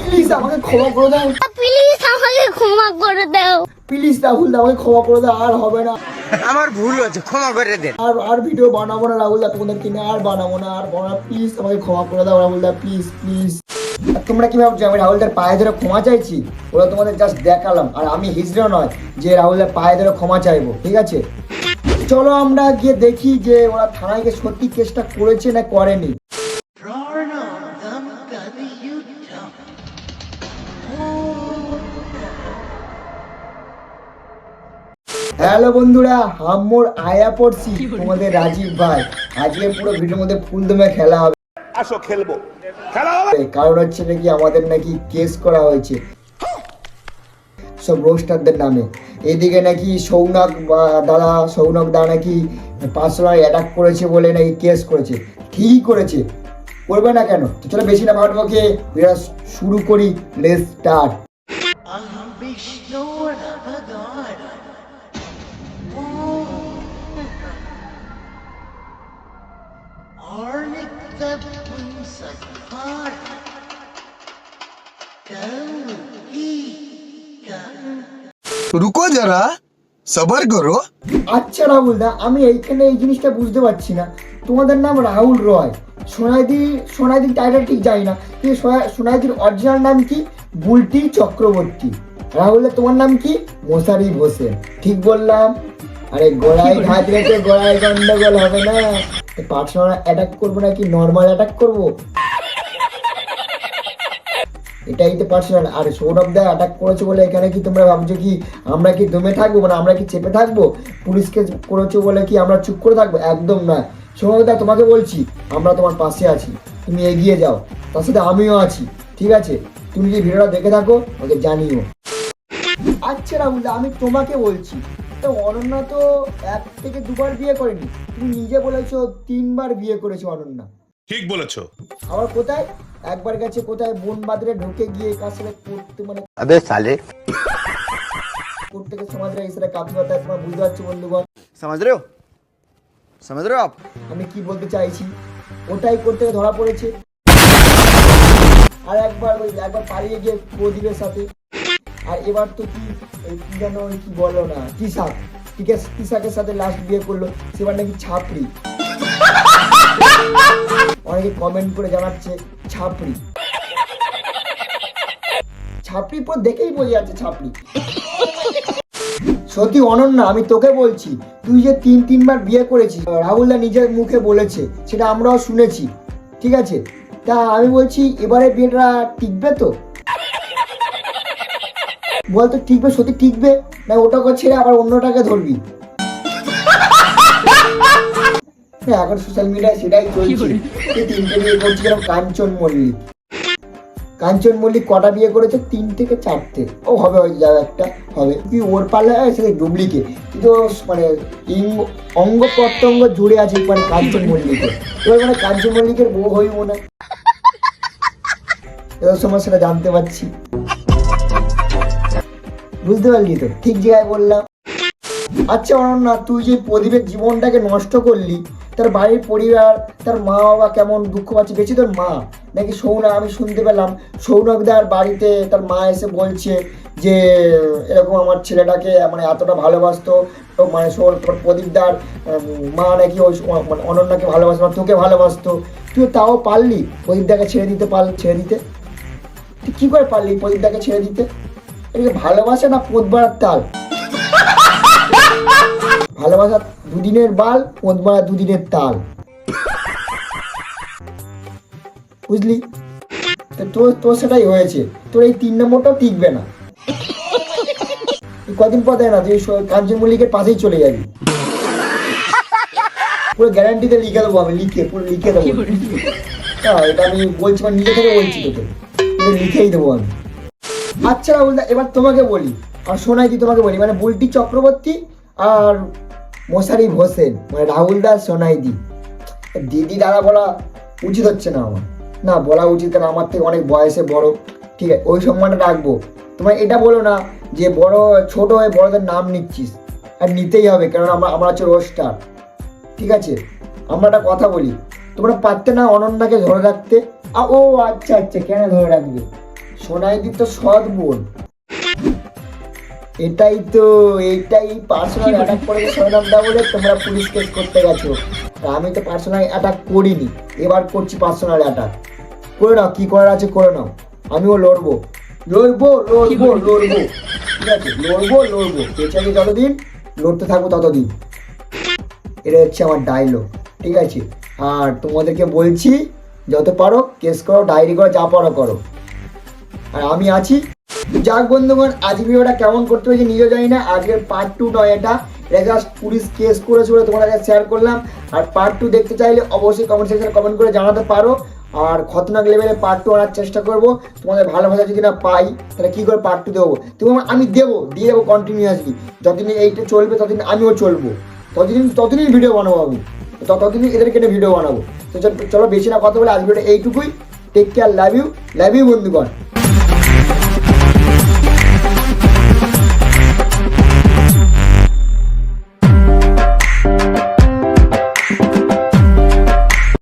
Please আমাকে ক্ষমা করে দাও। প্লিজ আমাকে ক্ষমা করে দাও। প্লিজ রাহুল দা আমাকে ক্ষমা করে দাও আর হবে না। আমার ভুল হয়েছে ক্ষমা করে দেন আর আর ভিডিও বানাবো না রাহুল দা তোমাদেরকে নিয়ে আর বানাবো না আর বানাবো প্লিজ আমাকে ক্ষমা করে দাও রাহুল দা প্লিজ প্লিজ তোমরা কি ভাবছ আমি রাহুলদার পায়ে ধরে ক্ষমা চাইছি? ওরা তোমাদের জাস্ট দেখালাম, আর আমি হিজড়া নয় যে রাহুলদার পায়ে ধরে ক্ষমা চাইব, ঠিক আছে? চলো আমরা গিয়ে দেখি যে ওরা থানায় গিয়ে সত্যি কেসটা করেছে না করেনি। হ্যালো বন্ধুরা হাম্মোর আয়া পড়ছি তোমাদের রাজীব ভাই। আজকে পুরো ভিডিওর মধ্যে ফুল দমে খেলা হবে। আসো খেলব। কারণ হচ্ছে নাকি আমাদের নাকি কেস করা হয়েছে। সব রোস্টারদের নামে। এদিকে নাকি সৌনক দাদা, সৌনক দা নাকি পাঁচশোরা অ্যাটাক করেছে বলে নাকি কেস করেছে। ঠিকই করেছে। করবে না কেন? তো চলো বেশি না ভাটবকে শুরু করি। লেস স্টার্ট রুকো যারা সবার করো আচ্ছা রাহুল দা আমি এইখানে এই জিনিসটা বুঝতে পারছি না তোমাদের নাম রাহুল রয় সোনাইদি সোনাইদি টাইটেল ঠিক যাই না কি সোনাইদির অরিজিনাল নাম কি বুলটি চক্রবর্তী রাহুল তোমার নাম কি মোসারি বসে ঠিক বললাম আরে গলায় ঘাত রেখে গলায় গন্ডগোল হবে না পার্সোনাল অ্যাটাক করব নাকি? নর্মাল অ্যাটাক করব? এটাই তো পার্সোনাল আর সৌরভ দা অ্যাটাক করেছে বলে এখানে কি তোমরা ভাবছ কি আমরা কি দমে থাকব মানে আমরা কি চেপে থাকব? পুলিশকে করেছ বলে কি আমরা চুপ করে থাকব? একদম না সৌরভ দা তোমাকে বলছি আমরা তোমার পাশে আছি। তুমি এগিয়ে যাও। তার সাথে আমিও আছি। ঠিক আছে? তুমি যদি ভিডিওটা দেখে থাকো? আমাকে জানিও। আচ্ছা রাহুল দা, আমি তোমাকে বলছি তো অনন্যা তো এক থেকে দুবার বিয়ে করেনি। তুমি নিজে বলেছ তিনবার বিয়ে করেছ অনন্যা। ঠিক বলেছ। আবার কোথায়? একবার গেছে কোথায় বন বাদরে ঢুকে গিয়ে কাছে করতে মানে আবে সালে। করতে সমাজ রে ইসরা কাজ কথা তোমার বুঝতে পারছ বন্ধুগণ? সমাজ রে সমাজ রে আপ আমি কি বলতে চাইছি? ওটাই করতে ধরা পড়েছে। আর একবার ওই একবার পালিয়ে গিয়ে প্রদীপের সাথে। আর এবার তো কি এই কি যেন ওই কি বলো না তিশাক। ঠিক আছে তিশাকের সাথে লাস্ট বিয়ে করল সেবার নাকি ছাপড়ি। অনেকে কমেন্ট করে জানাচ্ছে ছাপড়ি। ছাপড়ি পর দেখেই বোঝা যাচ্ছে ছাপড়ি। সত্যি অনন্যা, আমি তোকে বলছি, তুই যে তিন, তিনবার বিয়ে করেছিস রাহুলদা নিজের মুখে বলেছে, সেটা আমরাও শুনেছি, ঠিক আছে? তা আমি বলছি, এবারে বিয়েটা টিকবে তো? বলতো, টিকবে, সত্যি টিকবে? না ওটাকে ছেড়ে আবার অন্যটাকে ধরবি। এখন সোশ্যাল মিডিয়ায় সেটাই চলছে। এই তিনটে বিয়ে করছে কাঞ্চন মল্লিক। কাঞ্চন মল্লিক কটা বিয়ে করেছে? তিন থেকে চারটে। ও হবে ওই যাবে একটা হবে। কি ওর পালে সেটা ডুপ্লিকেট কিন্তু মানে অঙ্গ প্রত্যঙ্গ জুড়ে আছে মানে কাঞ্চন মল্লিকের এবার মানে কাঞ্চন মল্লিকের বউ হইব না এবার সময় সেটা জানতে পারছি। বুঝতে পারলি তো? ঠিক জায়গায় বললাম। আচ্ছা অনন্যা তুই যে প্রদীপের জীবনটাকে নষ্ট করলি তার বাড়ির পরিবার, তার মা বাবা কেমন দুঃখ পাচ্ছে? বেশি তোর মা। নাকি সৌনা, আমি শুনতে পেলাম সৌনকদার বাড়িতে তার মা এসে বলছে যে, এরকম আমার ছেলেটাকে মানে এতটা ভালোবাসতো মানে প্রদীপদার মা নাকি ওই মানে অনন্যাকে ভালোবাসতো তোকে ভালোবাসতো। তুই তাও পারলি প্রদীপদাকে ছেড়ে দিতে পারলি ছেড়ে দিতে? তুই কী করে পারলি প্রদীপদাকে ছেড়ে দিতে? এটাকে ভালোবাসা না পোদ বাড়ার তাল? ভালোবাসা দুদিনের বাল পোদ মারা দুদিনের তাল। বুঝলি? তোর তোর সেটাই হয়েছে। তোর এই তিন নম্বরটাও টিকবে না। কদিন পর দেয় না, তুই কাঞ্চন মল্লিকের পাশেই চলে যাবি। পুরো গ্যারান্টিতে লিখে দেবো আমি, লিখে, পুরো লিখে দেবো। হ্যাঁ এটা আমি বলছি মানে নিজে থেকে বলছি তোকে। পুরো লিখেই দেবো আমি। আচ্ছা রাহুল এবার তোমাকে বলি, আর সোনাইদি তোমাকে বলি মানে বুলটি চক্রবর্তী আর মশারি হোসেন মানে রাহুল দাস সোনাইদি। দিদি দাদা বলা উচিত হচ্ছে না আমার। না, বলা উচিত, কারণ আমার থেকে অনেক বয়সে বড়। ঠিক আছে, ওই সম্মানটা রাখব। তোমার এটা বলো না যে বড়, ছোট হয়ে বড়দের নাম নিচ্ছিস। আর নিতেই হবে, কারণ আমরা আমরা হচ্ছে রোস্টার ঠিক আছে? আমরা একটা কথা বলি, তোমরা পারতে না অনন্যাকে ধরে রাখতে? ও আচ্ছা আচ্ছা কেন ধরে রাখবে? সোনাইদি তো সৎ বোন। এটাই তো এটাই পার্সোনাল অ্যাটাক করে সৈরাম দা বলে তোমরা পুলিশ কেস করতে গেছো। আমি তো পার্সোনাল অ্যাটাক করিনি এবার করছি পার্সোনাল অ্যাটাক করে নাও কি করার আছে করে নাও। আমিও লড়বো। লড়বো লড়বো লড়বো। ঠিক আছে লড়বো লড়বো। পেছাকে যতদিন লড়তে থাকব ততদিন। এটা হচ্ছে আমার ডায়লগ ঠিক আছে? আর তোমাদেরকে বলছি যত পারো কেস করো ডায়েরি করো যা পারো করো। আর আমি আছি। যাক বন্ধুগণ আজকে ভিডিওটা কেমন করতে হয়েছে নিজেও জানি না। আজকের পার্ট টু নয় এটা। এটা জাস্ট পুলিশ কেস বলে তোমার কাছে শেয়ার করলাম। আর পার্ট টু দেখতে চাইলে অবশ্যই কমেন্ট সেকশনে কমেন্ট করে জানাতে পারো। আর খতরনাক লেভেলে পার্ট টু আনার চেষ্টা করব। তোমাদের ভালোবাসা যদি না পাই, তাহলে কী করে পার্ট টু দেবো? তুমি আমি দেবো, দিয়ে দেবো কন্টিনিউয়াসলি যতদিন এইটা চলবে, ততদিন আমিও চলবো। ততদিন, ততদিনই ভিডিও বানাবো আমি। তো, ততদিনই এদেরকে নিয়ে ভিডিও বানাবো। তো চলো বেশি না কথা বলে আজ ভিডিও এইটুকুই। Take care love you love you বন্ধুগণ।